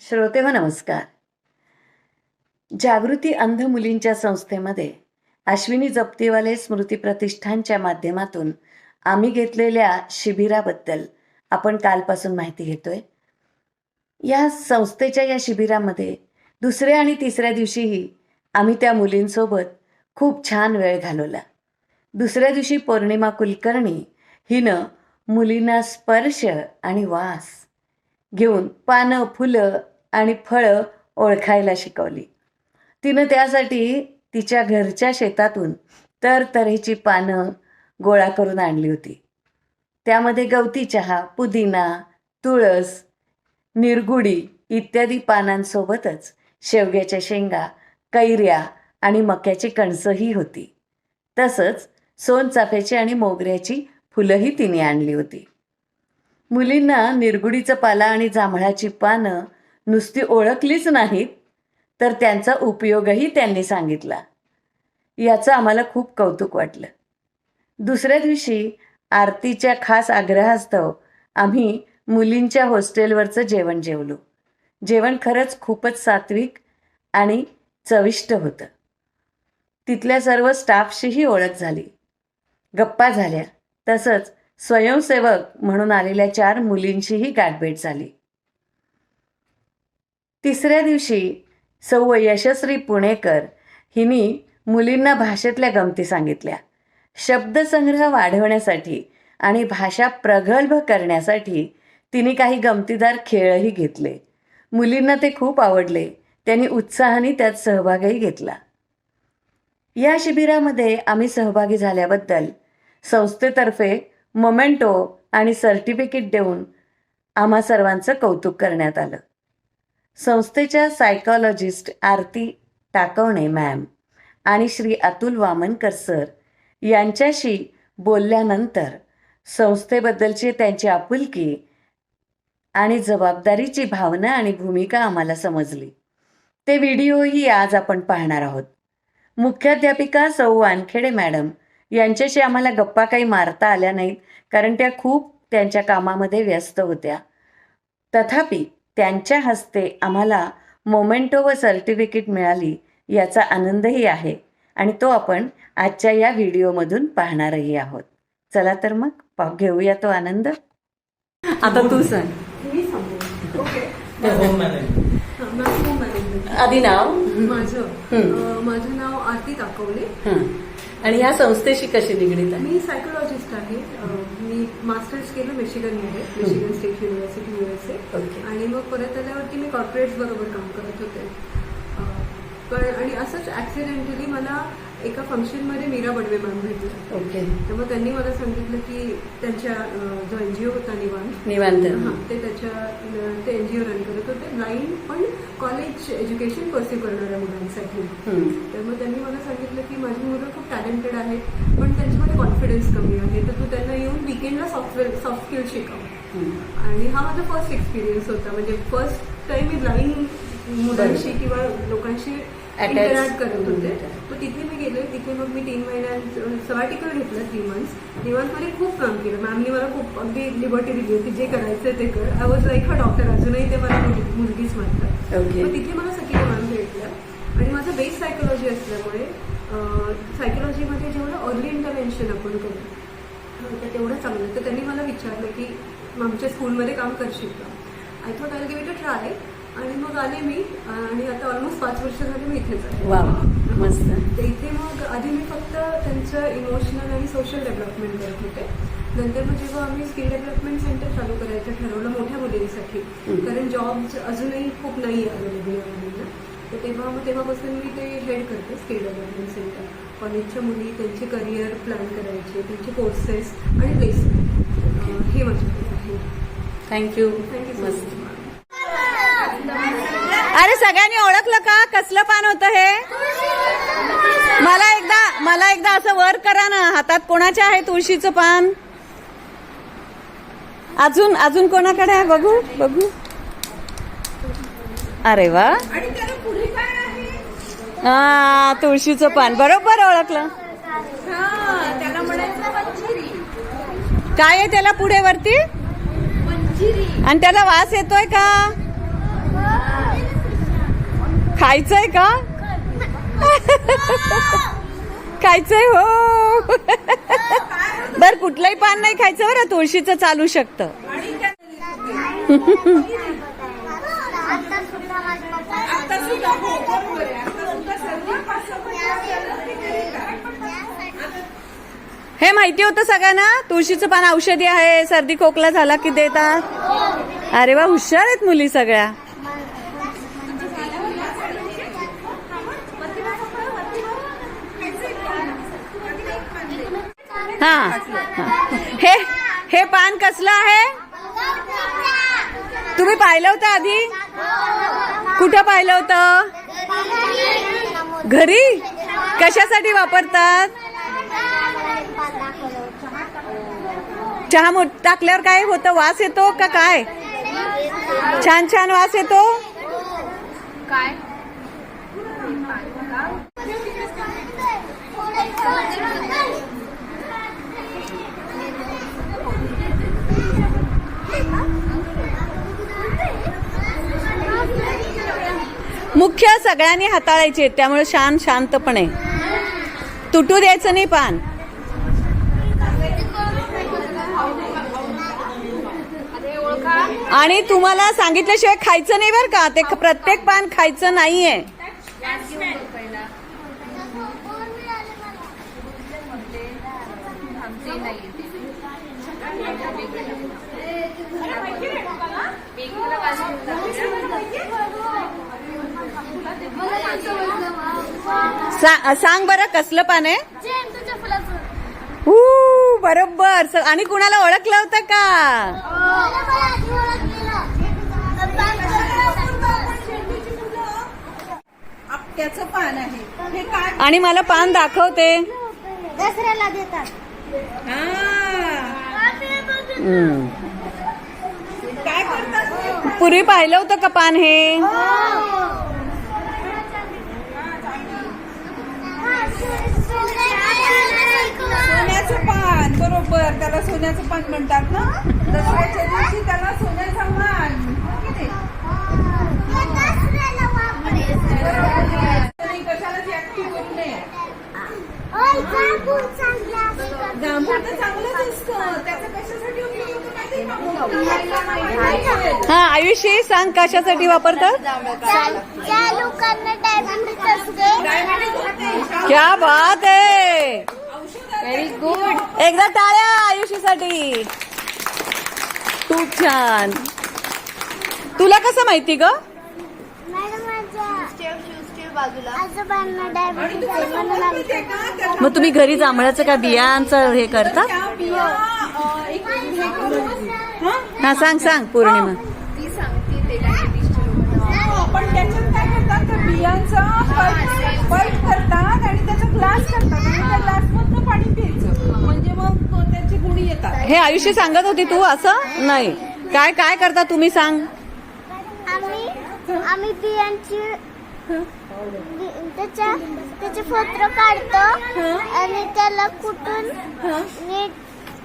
श्रोते हो नमस्कार. जागृती अंध मुलींच्या संस्थेमध्ये अश्विनी जप्तीवाले स्मृती प्रतिष्ठानच्या माध्यमातून आम्ही घेतलेल्या शिबिराबद्दल आपण कालपासून माहिती घेतोय. या संस्थेच्या या शिबिरामध्ये दुसऱ्या आणि तिसऱ्या दिवशीही आम्ही त्या मुलींसोबत खूप छान वेळ घालवला. दुसऱ्या दिवशी पौर्णिमा कुलकर्णी हिनं मुलींना स्पर्श आणि वास घेऊन पानं फुलं आणि फळं ओळखायला शिकवली. तिनं त्यासाठी तिच्या घरच्या शेतातून तरतऱ्हेची पानं गोळा करून आणली होती. त्यामध्ये गवती चहा पुदिना तुळस निरगुडी इत्यादी पानांसोबतच शेवग्याच्या शेंगा कैऱ्या आणि मक्याची कणसंही होती. तसंच सोनचाफ्याची आणि मोगऱ्याची फुलंही तिने आणली होती. मुलींना निरगुडीचं पाला आणि जांभळाची पानं नुसती ओळखलीच नाहीत तर त्यांचा उपयोगही त्यांनी सांगितला. याचं आम्हाला खूप कौतुक वाटलं. दुसऱ्या दिवशी आरतीच्या खास आग्रहास्तव आम्ही मुलींच्या हॉस्टेलवरचं जेवण जेवलो. जेवण खरंच खूपच सात्विक आणि चविष्ट होतं. तिथल्या सर्व स्टाफशीही ओळख झाली. गप्पा झाल्या. तसंच स्वयंसेवक म्हणून आलेल्या चार मुलींशीही गाठभेट झाली. तिसऱ्या दिवशी सौ यशस्वी पुणेकर हिनी मुलींना भाषेतल्या गमती सांगितल्या. शब्दसंग्रह वाढवण्यासाठी आणि भाषा प्रगल्भ करण्यासाठी तिने काही गमतीदार खेळही घेतले. मुलींना ते खूप आवडले. त्यांनी उत्साहाने त्यात सहभागही घेतला. या शिबिरामध्ये आम्ही सहभागी झाल्याबद्दल संस्थेतर्फे मोमेंटो आणि सर्टिफिकेट देऊन आम्हा सर्वांचं कौतुक करण्यात आलं. संस्थेच्या सायकॉलॉजिस्ट आरती टाकवणे मॅम आणि श्री अतुल वामनकर सर यांच्याशी बोलल्यानंतर संस्थेबद्दलची त्यांची आपुलकी आणि जबाबदारीची भावना आणि भूमिका आम्हाला समजली. ते व्हिडिओही आज आपण पाहणार आहोत. मुख्याध्यापिका सौ वानखेडे मॅडम यांच्याशी आम्हाला गप्पा काही मारता आल्या नाहीत कारण त्या खूप त्यांच्या कामामध्ये व्यस्त होत्या. तथापि त्यांच्या हस्ते आम्हाला मोमेंटो व सर्टिफिकेट मिळाली याचा आनंदही आहे आणि तो आपण आजच्या या व्हिडिओमधून पाहणारही आहोत. चला तर मग घेऊया तो आनंद. आता तू सांग. मी सांगू ओके. ते होम मॅनेजमेंट माझं होम मॅनेजमेंट आधी नाव? माझं. माझं नाव आरती ताकवले हं. आणि या संस्थेशी कशी निगडीत आहे? मी सायकोलॉजिस्ट आहे. मी मास्टर्स केलं मिशिगनमध्ये मिशिगन स्टेट युनिव्हर्सिटी युएसए. आणि मग परत आल्यावरती मी कॉर्पोरेट्स बरोबर काम करत होते. पण आणि असंच ऍक्सिडेंटली मला एका फंक्शनमध्ये मीरा बडवे मॅम भेटल्या ओके. तर मग त्यांनी मला सांगितलं की त्यांच्या जो एनजीओ होता निवांत निवांत. हा, ते त्याच्या ते एनजीओ रन करत होते. ब्लाइंड पण कॉलेज एज्युकेशन परस्यू करणाऱ्या मुलांसाठी. तर मग त्यांनी मला सांगितलं की माझी मुलं खूप टॅलेंटेड आहेत पण त्यांच्यामध्ये कॉन्फिडन्स कमी आहे. तर तू त्यांना येऊन विकेंडला सॉफ्टवेअर सॉफ्ट स्किल शिकव. आणि हा माझा फर्स्ट एक्सपिरियन्स होता. म्हणजे फर्स्ट टाइम मी ब्लाइंड मुलांशी किंवा लोकांशी. इंटरॅक्ट करत होते. तिथे मी गेले तिथे मग मी तीन महिन्यात सवाटिकल घेतलं थ्री मंथ्स निवांतमध्ये खूप काम केलं. मॅमनी मला खूप अगदी लिबर्टी दिली होती. जे करायचं ते कर. I was like a doctor अजूनही ते मला मुलगी- मुलगीच म्हणतात. मग तिथे मला सगळी मॅम भेटल्या आणि माझं बेस सायकोलॉजी असल्यामुळे सायकोलॉजीमध्ये जेवढं अर्ली इंटरव्हेन्शन आपण करू तर तेवढं चांगलं. तर त्यांनी मला विचारलं की आमच्या स्कूलमध्ये काम करशील का? I thought I give it a try आणि मग आले मी आणि आता ऑलमोस्ट पाच वर्ष झाली मी इथेच आहे मस्त. इथे मग आधी मी फक्त त्यांचं इमोशनल आणि सोशल डेव्हलपमेंट करत होते. नंतर मग जेव्हा आम्ही स्किल डेव्हलपमेंट सेंटर चालू करायचं ठरवलं मोठ्या मुलींसाठी. कारण जॉब्स अजूनही खूप नाही अवेलेबल मुलींना. तर तेव्हा मग तेव्हापासून मी ते हेड करते स्किल डेव्हलपमेंट सेंटर कॉलेजच्या मुली त्यांचे करिअर प्लॅन करायचे त्यांचे कोर्सेस आणि प्लेसमेंट हे माझ्याकडे आहे. थँक्यू थँक्यू मस्त. मच अरे सगळ्यांनी ओळखलं का? कसलं पान होतं हे? मला एकदा मला एकदा असं वर करा ना. हातात कोणाच्या आहे तुळशीचं पान? अजून अजून कोणाकडे आहे? बघू बघू. अरे वा. हा तुळशीचं पान. बरोबर ओळखलं. काय आहे त्याला पुढे वरती? आणि त्याला वास येतोय का? खायचंय का? खायचंय हो. बर कुठलंही पान नाही खायचं बरं तुळशीचं चालू शकतं. हे माहिती होतं सगळ्यांना? तुळशीचं पान औषधी आहे सर्दी खोकला झाला की देतात अरे वा हुशार आहेत मुली सगळ्या. हा. हे हे पान कसलं आहे? तुम्ही पाहिलं होतं आधी? कुठं पाहिलं होतं? घरी? कशासाठी वापरतात? चहा मोठ टाकल्यावर काय होतं? वास येतो का काय? छान छान वास येतो? मुख्य सगळ्यांनी हाताळायचे त्यामुळे शान शांतपणे. तुटू द्यायचं नाही पान. आणि तुम्हाला सांगितल्याशिवाय खायचं नाही बरं का? ते प्रत्येक पान खायचं नाहीये. सा- सांग बरं कसलं पान आहे? हू, बरोबर. आणि कुणाला ओळखलं होतं का? आपट्याचं पान आहे. हे काय? आणि मला पान दाखवते. दसऱ्याला देतात. हा? पूर्वी पाहिलं होतं का पान हे. बरोबर त्याला सोन्याचं पान म्हणतात ना? दसऱ्याच्या दिवशी त्याला सोन्याचा मान. हो कशालाच ऍक्टिव्ह करू नये जांभूळ तर चांगलंच असतं. त्याचा कशासाठी हा आयुष्य सांग कशासाठी वापरतात? क्या बात आहे. व्हेरी गुड एकदा टाळ्या आयुष्यासाठी खूप छान. तुला कसं माहिती ग? मग तुम्ही घरी जांभळाचं का बियांचं हे करता? हे हा? हा सांग सांग पौर्णिमा. पण त्याच्यात काय करतात? बियांचा करतात आणि त्याचा ग्लास करतात आणि त्या ग्लास मधनं पाणी प्यायचं म्हणजे मग तो त्याचे गुणी येतात हे आयुष्य सांगत होती तू असं? नाही. काय काय करता तुम्ही सांग. आम्ही आम्ही बियांची त्याच्या त्याचे पत्र काढतो आणि त्याला कुटून नीट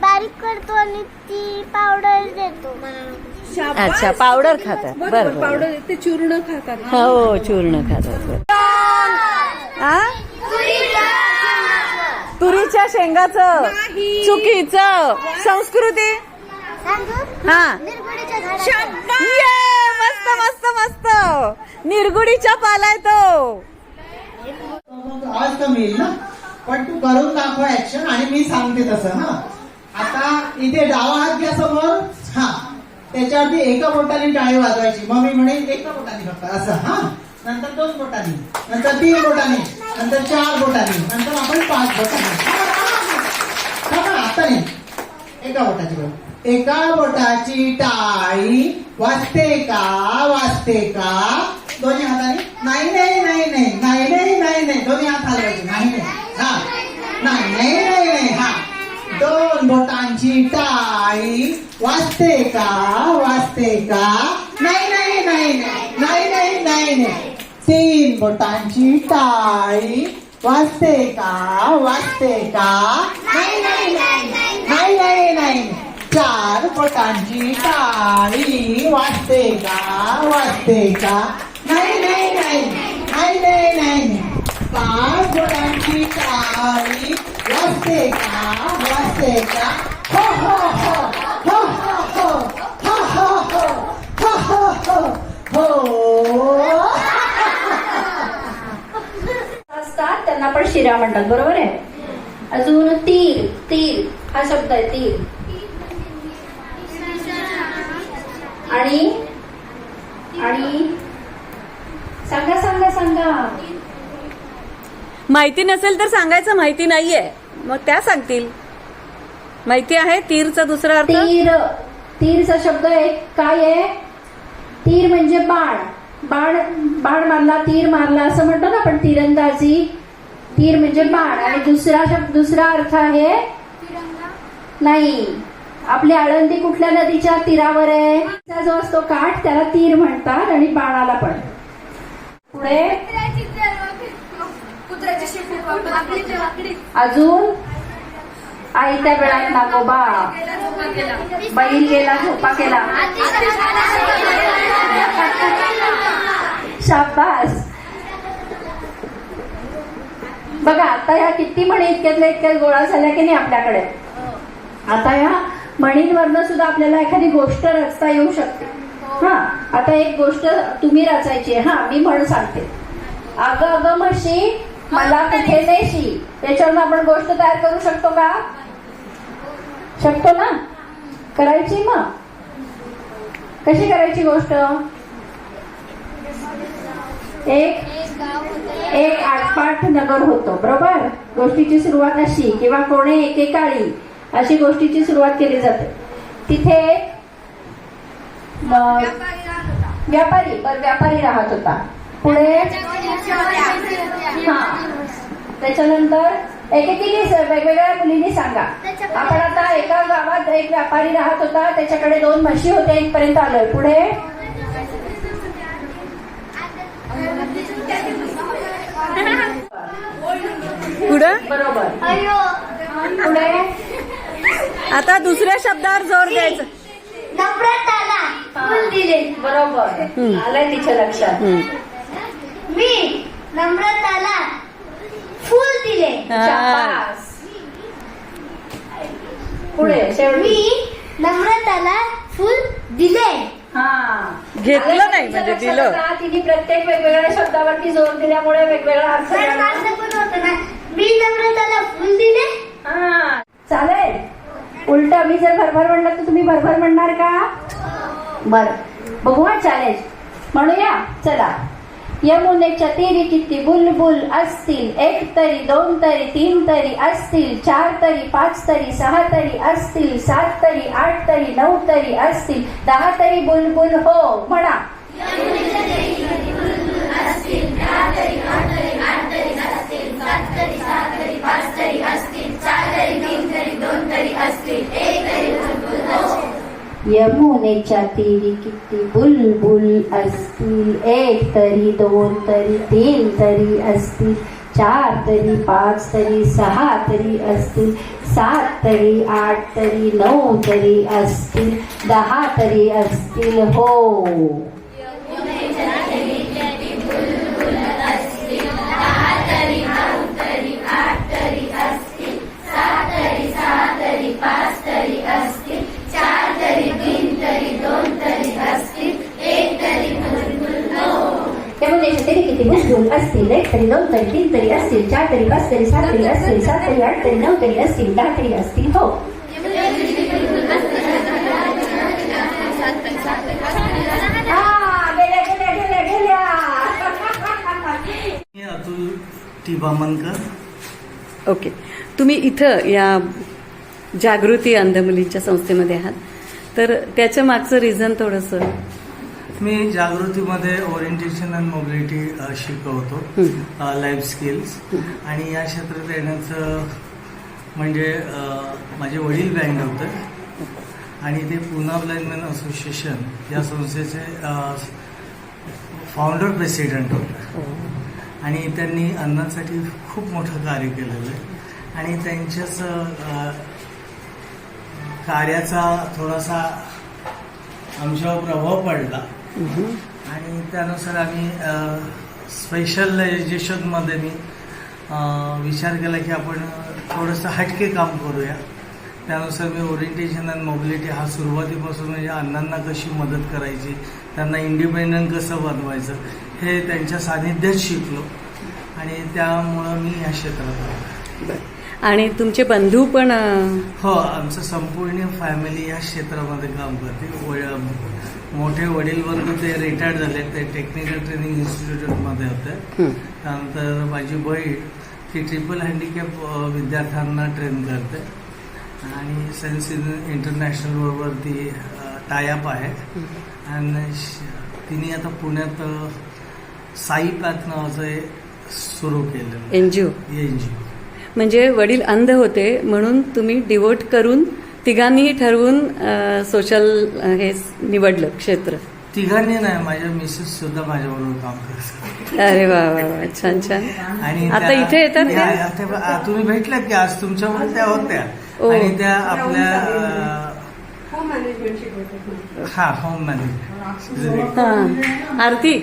बारीक करतो आणि ती पावडर देतो. अच्छा पावडर खातात. बरोबर पावडर ते चूर्ण खातात. हो चूर्ण खातात. आ? तुरीच्या शेंगाचं नाही. चुकीचं. संस्कृती? सांगू? हा. ये मस्त मस्त मस्त. निरगुडीच्या पालाय तो. मग आज तर मिळेल ना? पण तू करून दाखव ऍक्शन आणि मी सांगते तसं हा. आता इथे डावा हात घ्या समोर? हा. त्याच्यावरती एका बोटाने टाळी वाजवायची. मग मी म्हणेन एका बोटाने फक्त असं हा. नंतर दोन बोटांनी नंतर तीन बोटांनी नंतर चार बोटांनी नंतर आपण पाच बोटांनी आता नाही एका बोटाची बोट एका बोटाची टाळी वाजते का वाजते का दोन्ही हाताने नाही नाही नाही नाही नाही नाही नाही नाही दोन्ही हात हलवायचे नाही नाही हा नाही नाही नाही नाही हा दोन बोटांची टाळी वाजते का वाजते का नाही नाही नाही नाही नाही नाही नाही नाही तीन बोटांची टाळी. वाजते का? वाजते का? नाही नाही नाही. नाही नाही चार बोटांची टाळी. वाजते का? वाजते का? नाही नाही नाही. पाच बोटांची टाळी. वाजते का? वाजते का? हो हो. हो हो हो. हो हो हो. हो हो हो. हो. हो. असतात त्यांना पण शिरा म्हणतात. बरोबर आहे? अजून तीर तीर. हा शब्द आहे तीर. आणि? आणि? सांगा सांगा सांगा. माहिती नसेल तर सांगायचं माहिती नाहीये. मग त्या सांगतील. माहिती आहे तीरचा दुसरा अर्थ? तीर. तीरचा शब्द एक काय आहे? तीर म्हणजे बाण. बाण बाण मारला तीर मारला असं म्हणतो ना आपण तीरंदाजी. तीर म्हणजे बाण. आणि दुसरा शब्द दुसरा अर्थ आहे नाही. आपली आळंदी कुठल्या नदीच्या तीरावर आहे? जो असतो काठ त्याला तीर म्हणतात आणि बाणाला पण. पुढे. अजून? आईच्या वेळात नागोबा. बैल गेला झोपा केला. शाबास. बघा आता ह्या किती म्हणी इतक्यातल्या इतक्यात गोळा झाल्या की नाही आपल्याकडे? आता ह्या म्हणींवरनं सुद्धा आपल्याला एखादी गोष्ट रचता येऊ शकते. हा आता एक गोष्ट तुम्ही रचायची आहे. हा मी म्हण सांगते. अग अग म्हशी मला कुठे नेशी? त्याच्यावरून आपण गोष्ट तयार करू शकतो का? शकतो ना? करायची मग. कशी करायची गोष्ट? एक एक आठपाठ नगर होतो बरोबर? गोष्टीची सुरुवात अशी किंवा कोणे एकेकाळी अशी गोष्टीची सुरुवात केली जाते. तिथे व्यापारी बर व्यापारी राहत होता. पुढे हा. त्याच्यानंतर एकेकीने वेगवेगळ्या मुलींनी सांगा. आपण आता एका गावात एक व्यापारी राहत होता त्याच्याकडे दोन म्हशी होत्या इथपर्यंत आलोय. पुढे? पुढं? बरोबर. अयो. पुढे? आता दुसऱ्या शब्दावर जोर द्यायचा. नम्रताला फुल दिले. बरोबर. आलंय तिच्या लक्षात. मी नम्रताला दिले. शाबास. पुढे शेवटी मी नम्रताला फुल दिले हा. घेतलं नाही तिच्या म्हणजे लक्षात दिलं. आता तिने प्रत्येक वेगवेगळ्या शब्दावरती जोर दिल्यामुळे वेगवेगळा अर्थ पण मिळाला. माझं पण होतं ना. मी नम्रताला फुल दिले हा. चालेल. उलट मी जर भरभर म्हणलं तर तुम्ही भरभर म्हणणार का? बर. बघू हा चॅलेंज म्हणूया. चला. यमुनेच्या तीरी किती बुलबुल असतील. एक तरी दोन तरी तीन तरी असतील. चार तरी पाच तरी सहा तरी असतील. सात तरी आठ तरी नऊ तरी असतील. दहा तरी बुलबुल हो म्हणा. यमुनेच्या तीरी किती बुलबुल असतील. एक तरी दोन तरी तीन तरी असतील. चार तरी पाच तरी सहा तरी असतील. सात तरी आठ तरी नऊ तरी असतील. दहा तरी असतील. हो. यमुनेच्या तरी किती बुलबुल असतील एक तरी दोन तरी तीन तरी असतील चार तरी पाच तरी सात तरी असतील सात तरी आठ तरी नऊ तरी असतील दहा तरी असतील हो ओके तुम्ही इथं या जागृती अंध मुलींच्या संस्थेमध्ये आहात. तर त्याच्या मागचं रिझन थोडंसं मी जागृतीमध्ये ओरिएंटेशन अँड मोबिलिटी शिकवतो. लाईफ स्किल्स आणि या क्षेत्रात येण्याचं म्हणजे माझे वडील बँड होते. आणि ते पुना ब्लाइंडमॅन असोसिएशन या संस्थेचे फाउंडर प्रेसिडेंट होते. आणि त्यांनी अन्नासाठी खूप मोठं कार्य केलेलं आहे. आणि त्यांच्याच कार्याचा थोडासा आमच्यावर प्रभाव पडला. आणि त्यानुसार आम्ही स्पेशलायझेशनमध्ये मी विचार केला की आपण थोडंसं हटके काम करूया. त्यानुसार मी ओरिएंटेशन अँड मोबिलिटी हा सुरुवातीपासून म्हणजे अण्णांना कशी मदत करायची त्यांना इंडिपेंडंट कसं बनवायचं हे त्यांच्या सानिध्यात शिकलो. आणि त्यामुळं मी या क्षेत्रात. आणि तुमचे बंधू पण हो आमचं संपूर्ण फॅमिली या क्षेत्रामध्ये काम करते मोठे वडील वर्ग ते रिटायर्ड झाले ते टेक्निकल ट्रेनिंग इन्स्टिट्यूटमध्ये होते. त्यानंतर माझी बहीण ती ट्रिपल हँडिकॅप विद्यार्थ्यांना ट्रेन करते. आणि सेन्स इंटरनॅशनल बरोबर ती टायअप आहे. आणि तिने आता पुण्यात साई पॅथ नावाचं हे सुरू केलं एनजीओ एन जी म्हणजे वडील अंध होते म्हणून तुम्ही डिवोट करून तिघांनी ठरवून सोशल हे निवडलं क्षेत्र. तिघांनी नाही माझ्या मिसेस सुद्धा माझ्याबरोबर काम करतात अरे वा वा वा. छान छान. आणि आता इथे येतात तुम्ही भेटलात की आज तुमच्यामध्ये त्या होत्या. ओ. आणि त्या आपल्या. हा होम मॅनेजमेंट हा. आरती?